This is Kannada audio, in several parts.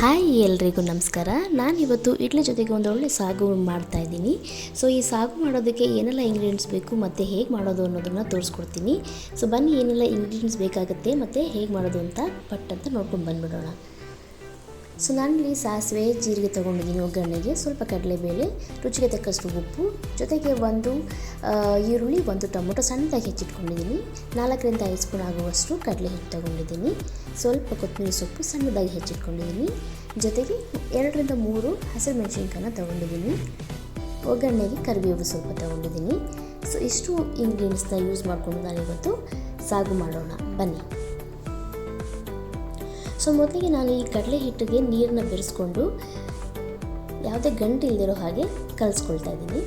ಹಾಯ್ ಎಲ್ರಿಗೂ ನಮಸ್ಕಾರ. ನಾನು ಇವತ್ತು ಇಡ್ಲಿ ಜೊತೆಗೆ ಒಂದು ಒಳ್ಳೆ ಸಾಗು ಮಾಡ್ತಾ ಇದ್ದೀನಿ. ಸೊ ಈ ಸಾಗು ಮಾಡೋದಕ್ಕೆ ಏನೆಲ್ಲ ಇಂಗ್ರೀಡಿಯೆಂಟ್ಸ್ ಬೇಕು, ಮತ್ತು ಹೇಗೆ ಮಾಡೋದು ಅನ್ನೋದನ್ನು ತೋರಿಸ್ಕೊಡ್ತೀನಿ. ಸೊ ಬನ್ನಿ ಏನೆಲ್ಲ ಇಂಗ್ರೀಡಿಯೆಂಟ್ಸ್ ಬೇಕಾಗುತ್ತೆ, ಮತ್ತು ಹೇಗೆ ಮಾಡೋದು ಅಂತ ಪಟ್ ಅಂತ ನೋಡ್ಕೊಂಡು ಬಂದ್ಬಿಡೋಣ. ಸೊ ನಾನಿಲ್ಲಿ ಸಾಸಿವೆ, ಜೀರಿಗೆ ತೊಗೊಂಡಿದ್ದೀನಿ ಒಗ್ಗರಣೆಗೆ ಸ್ವಲ್ಪ ಕಡಲೆಬೇಳೆ ರುಚಿಗೆ ತಕ್ಕಷ್ಟು ಉಪ್ಪು. ಜೊತೆಗೆ ಒಂದು ಈರುಳ್ಳಿ, ಒಂದು ಟೊಮೊಟೊ ಸಣ್ಣದಾಗಿ ಹೆಚ್ಚಿಟ್ಕೊಂಡಿದ್ದೀನಿ. ನಾಲ್ಕರಿಂದ ಐದು ಸ್ಪೂನ್ ಆಗುವಷ್ಟು ಕಡಲೆ ಹಿಟ್ಟು ತೊಗೊಂಡಿದ್ದೀನಿ. ಸ್ವಲ್ಪ ಕೊತ್ತಂಬರಿ ಸೊಪ್ಪು ಸಣ್ಣದಾಗಿ ಹೆಚ್ಚಿಟ್ಕೊಂಡಿದ್ದೀನಿ. ಜೊತೆಗೆ ಎರಡರಿಂದ ಮೂರು ಹಸಿರು ಮೆಣಸಿನ್ಕಾಯನ್ನ ತೊಗೊಂಡಿದ್ದೀನಿ ಒಗ್ಗರಣೆಗೆ ಕರಿಬೇವು ಸ್ವಲ್ಪ ತೊಗೊಂಡಿದ್ದೀನಿ. ಸೊ, ಇಷ್ಟು ಇಂಗ್ರೀಡಿಯೆಂಟ್ಸ್ನ ಯೂಸ್ ಮಾಡಿಕೊಂಡು ನಾನಿವತ್ತು ಸಾಗು ಮಾಡೋಣ. ಬನ್ನಿ. ಸೊ ಮೊದಲಿಗೆ ನಾನು ಈ ಕಡಲೆ ಹಿಟ್ಟಿಗೆ ನೀರನ್ನ ಬೆರೆಸ್ಕೊಂಡು ಯಾವುದೇ ಗಂಟು ಇಲ್ದಿರೋ ಹಾಗೆ ಕಲಿಸ್ಕೊಳ್ತಾ ಇದ್ದೀನಿ.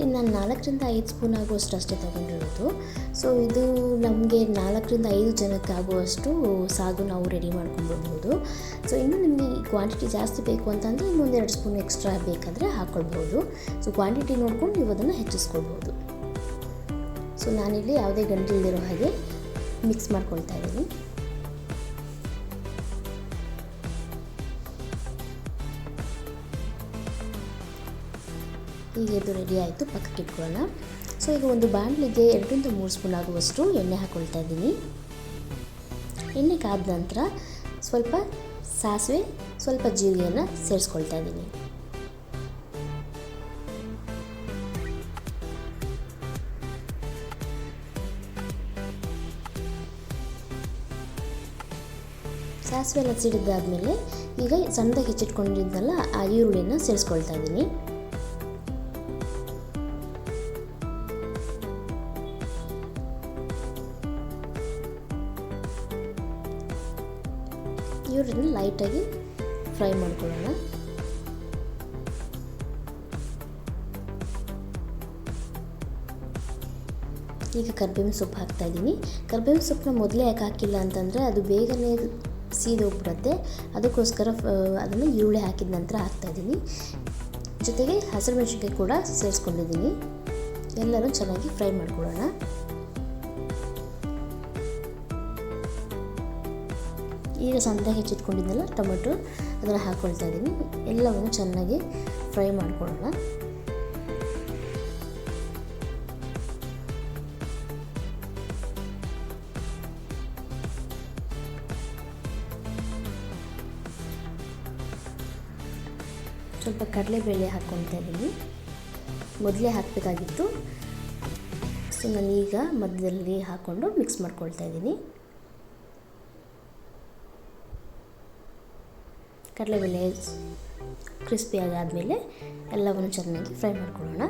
ಇನ್ನು ನಾನು ನಾಲ್ಕರಿಂದ ಐದು ಸ್ಪೂನ್ ಆಗುವಷ್ಟು ಅಷ್ಟೇ ತೊಗೊಂಡಿರೋದು. ಸೊ ಇದು ನಮಗೆ ನಾಲ್ಕರಿಂದ ಐದು ಜನಕ್ಕೆ ಆಗುವಷ್ಟು ಸಾಗು ನಾವು ರೆಡಿ ಮಾಡ್ಕೊಂಡ್ಬಿಡ್ಬೋದು ಸೊ ಇನ್ನು ನಿಮಗೆ ಕ್ವಾಂಟಿಟಿ ಜಾಸ್ತಿ ಬೇಕು ಅಂತಂದರೆ ಇನ್ನೊಂದೆರಡು ಸ್ಪೂನ್ ಎಕ್ಸ್ಟ್ರಾ ಬೇಕಾದರೆ ಹಾಕ್ಕೊಳ್ಬೋದು ಸೊ ಕ್ವಾಂಟಿಟಿ ನೋಡ್ಕೊಂಡು ನೀವು ಅದನ್ನು ಹೆಚ್ಚಿಸ್ಕೊಳ್ಬೋದು ಸೊ ನಾನಿಲ್ಲಿ ಯಾವುದೇ ಗಂಟೆ ಇಲ್ದಿರೋ ಹಾಗೆ ಮಿಕ್ಸ್ ಮಾಡ್ಕೊಳ್ತಾ ಇದ್ದೀನಿ. ಈಗ ಇದು ರೆಡಿ ಆಯಿತು, ಪಕ್ಕಕ್ಕೆ ಇಟ್ಕೊಳ್ಳೋಣ. ಸೊ ಈಗ ಒಂದು ಬಾಣಲಿಗೆ ಎರಡರಿಂದ ಮೂರು ಸ್ಪೂನ್ ಆಗುವಷ್ಟು ಎಣ್ಣೆ ಹಾಕ್ಕೊಳ್ತಾ ಇದ್ದೀನಿ. ಎಣ್ಣೆ ಕಾದ ನಂತರ ಸ್ವಲ್ಪ ಸಾಸಿವೆ, ಸ್ವಲ್ಪ ಜೀರಿಗೆಯನ್ನು ಸೇರಿಸ್ಕೊಳ್ತಾ ಇದ್ದೀನಿ. ಸಾಸಿವೆ ಎಲ್ಲ ಸಿಡಿದಾದ್ಮೇಲೆ ಈಗ ಸಣ್ಣದಾಗಿ ಹೆಚ್ಚಿಟ್ಕೊಂಡಿದ್ದಲ್ಲ ಆ ಈರುಳ್ಳಿಯನ್ನು ಸೇರಿಸ್ಕೊಳ್ತಾ ಇದ್ದೀನಿ. ಈರುಳ್ಳಿನ ಲೈಟಾಗಿ ಫ್ರೈ ಮಾಡ್ಕೊಳ್ಳೋಣ. ಈಗ ಕರ್ಬೇವಿನ ಸೊಪ್ಪು ಹಾಕ್ತಾ ಇದ್ದೀನಿ. ಕರ್ಬೇವಿನ ಸೊಪ್ಪನ್ನ ಮೊದಲೇ ಯಾಕೆ ಹಾಕಿಲ್ಲ ಅಂತಂದರೆ ಅದು ಬೇಗನೆ ಸೀದೋಗ್ಬಿಡುತ್ತೆ ಅದಕ್ಕೋಸ್ಕರ ಅದನ್ನು ಈರುಳ್ಳಿ ಹಾಕಿದ ನಂತರ ಹಾಕ್ತಾ ಇದ್ದೀನಿ. ಜೊತೆಗೆ ಹಸಿರು ಮೆಣಸಿನ್ಕಾಯಿ ಕೂಡ ಸೇರಿಸ್ಕೊಂಡಿದ್ದೀನಿ. ಎಲ್ಲರೂ ಚೆನ್ನಾಗಿ ಫ್ರೈ ಮಾಡ್ಕೊಳ್ಳೋಣ. ಈಗ ಸಣ್ಣದಾಗಿ ಹೆಚ್ಚಿಟ್ಕೊಂಡಿದ್ದೆಲ್ಲ ಟೊಮೆಟೊ ಅದನ್ನು ಹಾಕ್ಕೊಳ್ತಾ ಇದ್ದೀನಿ ಎಲ್ಲವನ್ನು ಚೆನ್ನಾಗಿ ಫ್ರೈ ಮಾಡ್ಕೊಳ್ಳೋಣ. ಸ್ವಲ್ಪ ಕಡಲೆಬೇಳೆ ಹಾಕ್ಕೊಳ್ತಾ ಇದ್ದೀನಿ ಮೊದಲೇ ಹಾಕಬೇಕಾಗಿತ್ತು. ಸೊ ನಾನೀಗ ಮಧ್ಯದಲ್ಲಿ ಹಾಕ್ಕೊಂಡು ಮಿಕ್ಸ್ ಮಾಡ್ಕೊಳ್ತಾ ಇದ್ದೀನಿ ಕಡಲೆಬೇಳೆ ಕ್ರಿಸ್ಪಿಯಾಗಿ ಆದಮೇಲೆ ಎಲ್ಲವನ್ನು ಚೆನ್ನಾಗಿ ಫ್ರೈ ಮಾಡ್ಕೊಳ್ಳೋಣ.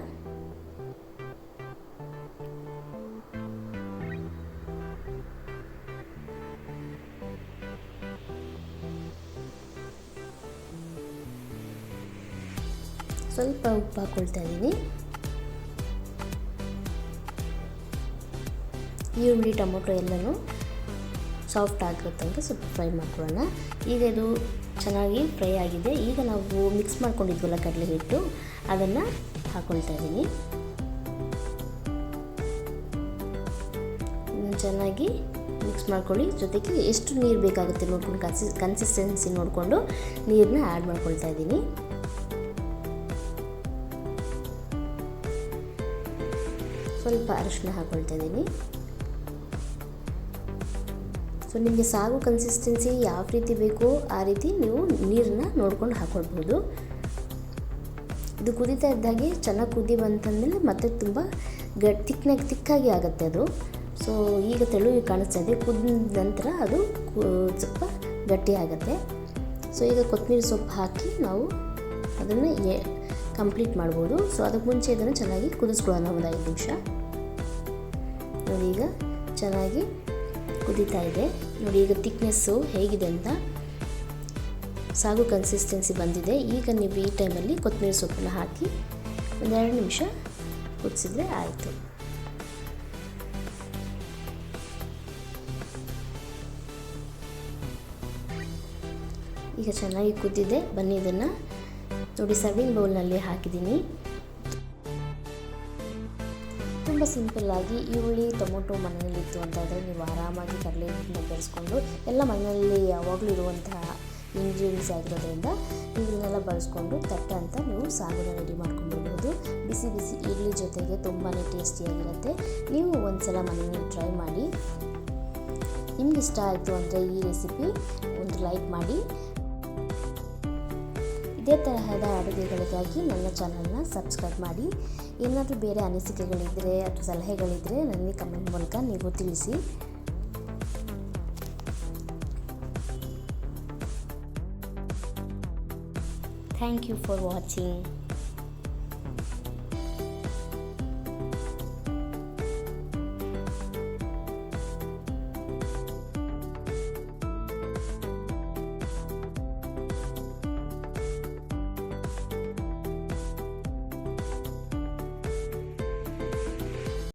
ಸ್ವಲ್ಪ ಉಪ್ಪು ಹಾಕೊಳ್ತಾ ಇದ್ದೀನಿ. ಈರುಳ್ಳಿ ಟೊಮೊಟೊ ಎಲ್ಲನೂ ಸಾಫ್ಟ್ ಆಗೋ ತನಕ ಸ್ವಲ್ಪ ಫ್ರೈ ಮಾಡ್ಕೊಳ್ಳೋಣ. ಈಗ ಇದು ಚೆನ್ನಾಗಿ ಫ್ರೈ ಆಗಿದೆ. ಈಗ ನಾವು ಮಿಕ್ಸ್ ಮಾಡ್ಕೊಂಡಿದ್ವಲ್ಲ ಕಡಲೆ ಹಿಟ್ಟು, ಅದನ್ನು ಹಾಕ್ಕೊಳ್ತಾ ಇದ್ದೀನಿ. ಚೆನ್ನಾಗಿ ಮಿಕ್ಸ್ ಮಾಡ್ಕೊಳ್ಳಿ. ಜೊತೆಗೆ ಎಷ್ಟು ನೀರು ಬೇಕಾಗುತ್ತೆ ನೋಡ್ಕೊಂಡು ಕನ್ಸಿ ಕನ್ಸಿಸ್ಟೆನ್ಸಿ ನೋಡಿಕೊಂಡು ನೀರನ್ನ ಆ್ಯಡ್ ಮಾಡ್ಕೊಳ್ತಾ ಇದ್ದೀನಿ. ಸ್ವಲ್ಪ ಅರಿಶಿನ ಹಾಕ್ಕೊಳ್ತಾ ಇದ್ದೀನಿ. ಸೊ ನಿಮಗೆ ಸಾಗು ಕನ್ಸಿಸ್ಟೆನ್ಸಿ ಯಾವ ರೀತಿ ಬೇಕೋ, ಆ ರೀತಿ ನೀವು ನೀರನ್ನ ನೋಡ್ಕೊಂಡು ಹಾಕ್ಕೊಳ್ಬೋದು ಇದು ಕುದೀತಾ ಇದ್ದಾಗೆ ಚೆನ್ನಾಗಿ ಕುದಿ ಬಂತಂದಮೇಲೆ ಮತ್ತೆ ತುಂಬ ಗಟ್ ತಿಕ್ನಾಗಿ ತಿಕ್ಕಾಗಿ ಆಗುತ್ತೆ ಅದು. ಸೊ ಈಗ ತೆಳು ಕಾಣಿಸ್ತಾ ಇದೆ. ಕುದಿದ ನಂತರ ಅದು ಸ್ವಲ್ಪ ಗಟ್ಟಿ ಆಗುತ್ತೆ. ಸೊ ಈಗ ಕೊತ್ತಂಬರಿ ಸೊಪ್ಪು ಹಾಕಿ ನಾವು ಅದನ್ನು ಕಂಪ್ಲೀಟ್ ಮಾಡ್ಬೋದು. ಸೊ ಅದಕ್ಕೆ ಮುಂಚೆ ಇದನ್ನು ಚೆನ್ನಾಗಿ ಕುದಿಸ್ಕೊಳ್ಳೋಣ ಒಂದು ಐದು ನಿಮಿಷ. ನೋಡಿ ಈಗ ಚೆನ್ನಾಗಿ ಕುದೀತಾ ಇದೆ. ನೋಡಿ, ಈಗ ತಿಕ್ನೆಸ್ಸು ಹೇಗಿದೆ ಅಂತ ಸಾಗು ಕನ್ಸಿಸ್ಟೆನ್ಸಿ ಬಂದಿದೆ. ಈಗ ನೀವು ಈ ಟೈಮಲ್ಲಿ ಕೊತ್ತಂಬರಿ ಸೊಪ್ಪನ್ನ ಹಾಕಿ ಒಂದೆರಡು ನಿಮಿಷ ಕುದಿಸಿದ್ರೆ ಆಯಿತು. ಈಗ ಚೆನ್ನಾಗಿ ಕುದ್ದಿದೆ. ಬನ್ನಿ ಇದನ್ನು ನೋಡಿ ಸರ್ವಿಂಗ್ ಬೌಲ್ನಲ್ಲಿ ಹಾಕಿದ್ದೀನಿ. ತುಂಬ ಸಿಂಪಲ್ಲಾಗಿ ಈರುಳ್ಳಿ ಟೊಮೊಟೊ ಮನೆಯಲ್ಲಿತ್ತು ಅಂತಂದರೆ ನೀವು ಆರಾಮಾಗಿ ಕಡಲೆ ಹಿಟ್ಟನ್ನ ಬೆಳೆಸ್ಕೊಂಡು ಎಲ್ಲ ಮನೆಯಲ್ಲಿ ಯಾವಾಗಲೂ ಇರುವಂತಹ ಇಂಗ್ರೀಡಿಯೆಂಟ್ಸ್ ಆಗಿರೋದ್ರಿಂದ ಇದನ್ನೆಲ್ಲ ಬಳಸ್ಕೊಂಡು ತಟ್ಟ ಅಂತ ನೀವು ಸಾಗರ ರೆಡಿ ಮಾಡ್ಕೊಂಡ್ಬಿಡ್ಬೋದು. ಬಿಸಿ ಬಿಸಿ ಇಡ್ಲಿ ಜೊತೆಗೆ ತುಂಬಾ ಟೇಸ್ಟಿಯಾಗಿರುತ್ತೆ. ನೀವು ಒಂದ್ಸಲ ಮನೆಯಲ್ಲಿ ಟ್ರೈ ಮಾಡಿ. ನಿಮ್ಗೆ ಇಷ್ಟ ಆಯಿತು ಅಂದರೆ ಈ ರೆಸಿಪಿ ಒಂದು ಲೈಕ್ ಮಾಡಿ. ಇದೇ ತರಹದ ಅಡುಗೆಗಳಿಗಾಗಿ ನನ್ನ ಚಾನಲ್ನ ಸಬ್ಸ್ಕ್ರೈಬ್ ಮಾಡಿ. ಏನಾದರೂ ಬೇರೆ ಅನಿಸಿಕೆಗಳಿದ್ದರೆ ಅಥವಾ ಸಲಹೆಗಳಿದ್ದರೆ ನನಗೆ ಕಮೆಂಟ್ ಮೂಲಕ ನೀವು ತಿಳಿಸಿ. Thank you for watching